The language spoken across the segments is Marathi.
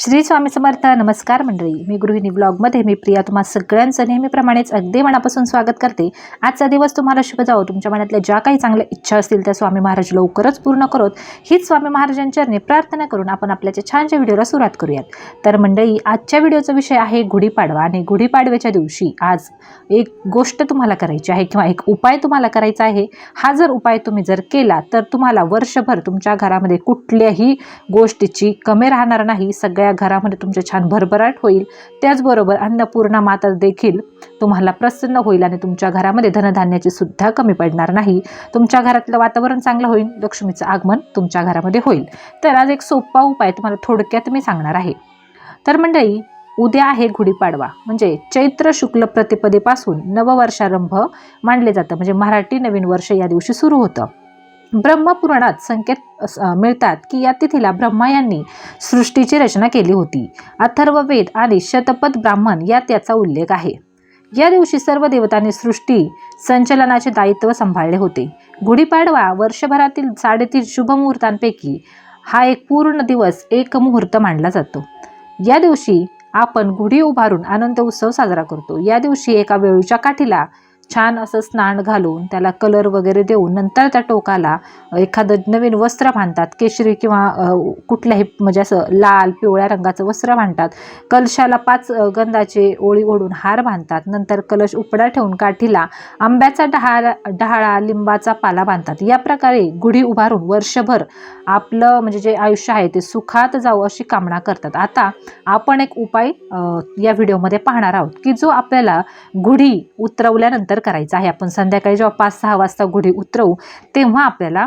श्री स्वामी समर्थ नमस्कार मंडळी. मी गृहिणी ब्लॉगमध्ये मी प्रिया. तुम्हा सगळ्यांचं नेहमीप्रमाणेच अगदी मनापासून स्वागत करते. आजचा दिवस तुम्हाला शुभ जावो. तुमच्या मनातल्या ज्या काही चांगल्या इच्छा असतील त्या स्वामी महाराज लवकरच पूर्ण करोत. हीच स्वामी महाराजांच्या प्रार्थना करून आपण आपल्याच्या छानच्या व्हिडिओला सुरुवात करूयात. तर मंडळी आजच्या व्हिडिओचा विषय आहे गुढीपाडवा आणि गुढीपाडव्याच्या दिवशी आज एक गोष्ट तुम्हाला करायची आहे किंवा एक उपाय तुम्हाला करायचा आहे. हा जर उपाय तुम्ही जर केला तर तुम्हाला वर्षभर तुमच्या घरामध्ये कुठल्याही गोष्टीची कमी राहणार नाही. सगळ्या घरामध्ये तुमच्या छान भरभराट होईल. त्याचबरोबर अन्नपूर्णा माता देखील तुम्हाला प्रसन्न होईल आणि तुमच्या घरामध्ये धनधान्याची सुद्धा कमी पडणार नाही. तुमच्या घरातलं वातावरण चांगलं होईल लक्ष्मीचं आगमन तुमच्या घरामध्ये होईल. तर आज एक सोपा उपाय तुम्हाला थोडक्यात मी सांगणार आहे. तर मंडळी उद्या आहे गुढीपाडवा म्हणजे चैत्र शुक्ल प्रतिपदेपासून नववर्षारंभ मानले जातं. म्हणजे मराठी नवीन वर्ष या दिवशी सुरू होतं. ब्रह्मपुराणात संकेत मिळतात की या तिथीला ब्रह्मा यांनी सृष्टीची रचना केली होती. अथर्ववेद आणि शतपथ ब्राह्मण यात त्याचा उल्लेख आहे. या दिवशी सर्व देवतांनी सृष्टी संचलनाचे दायित्व सांभाळले होते. गुढीपाडवा वर्षभरातील साडेतीन शुभमुहूर्तांपैकी हा एक पूर्ण दिवस एक मुहूर्त मानला जातो. या दिवशी आपण गुढी उभारून आनंद उत्सव साजरा करतो. या दिवशी एका वेळूच्या काठीला छान असं स्नान घालून त्याला कलर वगैरे देऊन नंतर त्या टोकाला एखादं नवीन वस्त्र बांधतात. केशरी किंवा कुठल्याही म्हणजे असं लाल पिवळ्या रंगाचं वस्त्र बांधतात. कलशाला पाच गंधाचे ओळी ओढून हार बांधतात. नंतर कलश उपडा ठेवून काठीला आंब्याचा डहाळा डहाळा लिंबाचा पाला बांधतात. या प्रकारे गुढी उभारून वर्षभर आपलं म्हणजे जे आयुष्य आहे ते सुखात जावं अशी कामना करतात. आता आपण एक उपाय या व्हिडिओमध्ये पाहणार आहोत की जो आपल्याला गुढी उतरवल्यानंतर करायचा आहे. आपण संध्याकाळी जेव्हा पाच सहा वाजता घोडे उतरवू तेव्हा आपल्याला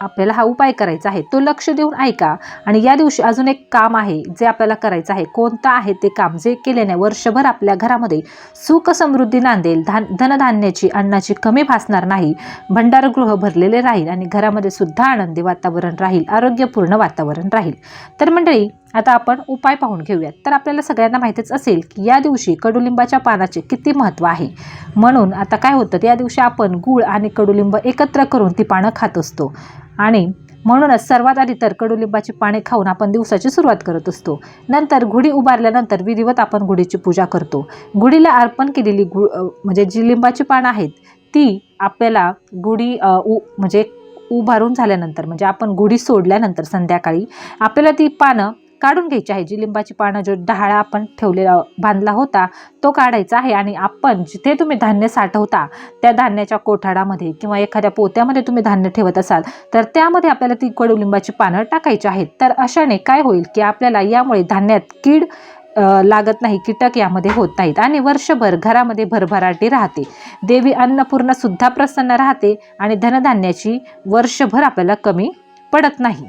आपल्याला हा उपाय करायचा आहे. तो लक्ष देऊन ऐका. आणि या दिवशी अजून एक काम आहे जे आपल्याला करायचं आहे. कोणतं आहे ते काम? जे केल्याने वर्षभर आपल्या घरामध्ये सुख समृद्धी नांदेल. धान धनधान्याची अन्नाची कमी भासणार नाही. भंडारगृह भरलेले राहील आणि घरामध्ये सुद्धा आनंदी वातावरण राहील. आरोग्यपूर्ण वातावरण राहील. तर मंडळी आता आपण उपाय पाहून घेऊयात. तर आपल्याला सगळ्यांना माहितीच असेल की या दिवशी कडुलिंबाच्या पानाचे किती महत्त्व आहे. म्हणून आता काय होतं या दिवशी आपण गूळ आणि कडुलिंब एकत्र करून ती पानं खात असतो. आणि म्हणूनच सर्वात आधी तर कडुलिंबाची पाने खाऊन आपण दिवसाची सुरुवात करत असतो. नंतर गुढी उभारल्यानंतर विधिवत आपण गुढीची पूजा करतो. गुढीला अर्पण केलेली गु म्हणजे जी लिंबाची पानं आहेत ती आपल्याला गुढी उ म्हणजे उभारून झाल्यानंतर म्हणजे आपण गुढी सोडल्यानंतर संध्याकाळी आपल्याला ती पानं काढून घ्यायची आहे. जी लिंबाची पानं जो डहाळा आपण ठेवलेला बांधला होता तो काढायचा आहे आणि आपण जिथे तुम्ही धान्य साठवता त्या धान्याच्या कोठाडामध्ये किंवा एखाद्या पोत्यामध्ये तुम्ही धान्य ठेवत असाल तर त्यामध्ये आपल्याला ती कडुलिंबाची पानं टाकायची आहेत. तर अशाने काय होईल की आपल्याला यामुळे धान्यात कीड लागत नाही कीटक यामध्ये होत नाहीत आणि वर्षभर घरामध्ये भरभराटी राहते. देवी अन्नपूर्णा सुद्धा प्रसन्न राहते आणि धनधान्याची वर्षभर आपल्याला कमी पडत नाही.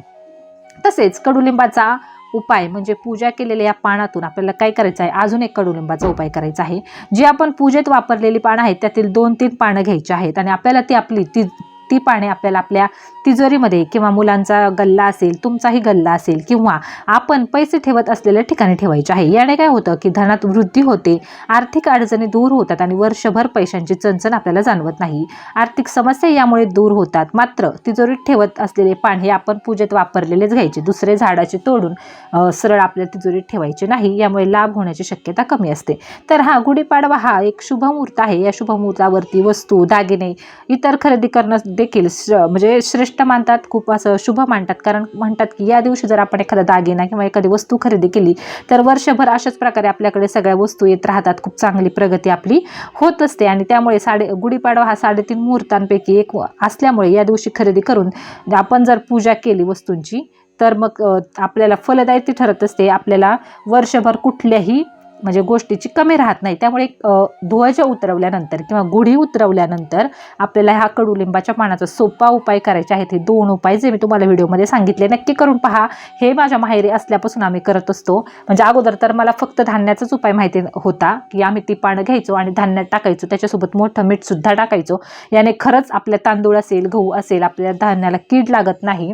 तसेच कडुलिंबाचा उपाय म्हणजे पूजा केलेल्या या पानातून आपल्याला काय करायचं आहे? अजून एक कडुलिंबाचा उपाय करायचा आहे. जी आपण पूजेत वापरलेली पानं आहेत त्यातील दोन तीन पानं घ्यायची आहेत आणि आपल्याला ती आपली ती ती पाने आपल्याला आपल्या तिजोरीमध्ये किंवा मुलांचा गल्ला असेल तुमचाही गल्ला असेल किंवा आपण पैसे ठेवत असलेल्या ठिकाणी ठेवायचे आहे. याने काय होतं की धनात वृद्धी होते आर्थिक अडचणी दूर होतात आणि वर्षभर पैशांची चणचण आपल्याला जाणवत नाही. आर्थिक समस्या यामुळे दूर होतात. मात्र तिजोरीत ठेवत असलेले पान हे आपण पूजेत वापरलेलेच घ्यायचे. दुसरे झाडाचे तोडून सरळ आपल्या तिजोरीत ठेवायचे नाही. यामुळे लाभ होण्याची शक्यता कमी असते. तर हा गुढीपाडवा हा एक शुभमुहूर्त आहे. या शुभमुहूर्तावरती वस्तू दागिने इतर खरेदी करणं देखील श्र म्हणजे श्रेष्ठ मानतात खूप असं शुभ मानतात. कारण म्हणतात की या दिवशी जर आपण एखादा दागिना किंवा एखादी वस्तू खरेदी केली तर वर्षभर अशाच प्रकारे आपल्याकडे सगळ्या वस्तू येत राहतात. खूप चांगली प्रगती आपली होत असते. आणि त्यामुळे साडे गुढीपाडवा हा साडेतीन मुहूर्तांपैकी एक असल्यामुळे या दिवशी खरेदी करून आपण जर पूजा केली वस्तूंची तर मग आपल्याला फलदायी ठरत असते. आपल्याला वर्षभर कुठल्याही म्हणजे गोष्टीची कमी राहत नाही. त्यामुळे अ, ध्वज उतरवल्यानंतर किंवा गुढी उतरवल्यानंतर आपल्याला हा कडुलिंबाच्या पानाचा सोपा उपाय करायचे आहेत. हे दोन उपाय जे मी तुम्हाला व्हिडिओमध्ये सांगितले नक्की करून पहा. हे माझ्या माहेरी असल्यापासून आम्ही करत असतो. म्हणजे अगोदर तर मला फक्त धान्याचाच उपाय माहिती होता की आम्ही ती पानं घ्यायचो आणि धान्यात टाकायचो. त्याच्यासोबत मोठं मीठसुद्धा टाकायचो. याने खरंच आपल्या तांदूळ असेल गहू असेल आपल्या धान्याला कीड लागत नाही.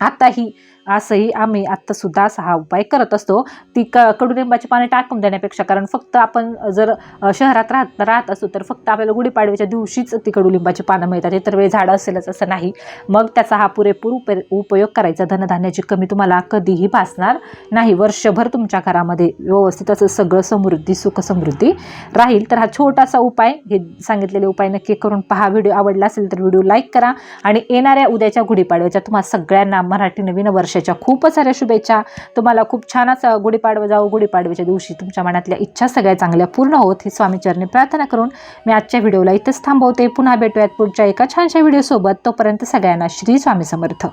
आताही असंही आम्ही आत्तासुद्धा असा हा उपाय करत असतो. ती क कडुलिंबाची पाने टाकून देण्यापेक्षा कारण फक्त आपण जर शहरात राहत राहत असू तर फक्त आपल्याला गुढीपाडव्याच्या दिवशीच ती कडुलिंबाची पानं मिळतात. इतर वेळी झाडं असेलच असं नाही. मग त्याचा हा पुरेपूर उप उपयोग करायचा. धनधान्याची कमी तुम्हाला कधीही भासणार नाही. वर्षभर तुमच्या घरामध्ये व्यवस्थित असं सगळं समृद्धी सुख समृद्धी राहील. तर हा छोटासा उपाय हे सांगितलेले उपाय नक्की करून पहा. व्हिडिओ आवडला असेल तर व्हिडिओ लाईक करा. आणि येणाऱ्या उद्याच्या गुढीपाडव्याच्या तुम्हाला सगळ्यांना मराठी नवीन वर्ष वर्षाच्या खूपच साऱ्या शुभेच्छा. तुम्हाला खूप छानच गुढीपाडवा जाऊ गुढीपाडव्याच्या दिवशी तुमच्या मनातल्या इच्छा सगळ्या चांगल्या पूर्ण होत हे स्वामीचरणी प्रार्थना करून मी आजच्या व्हिडिओला इथंच थांबवते. पुन्हा भेटूयात पुढच्या एका छानशा व्हिडिओसोबत. तोपर्यंत सगळ्यांना श्री स्वामी समर्थ.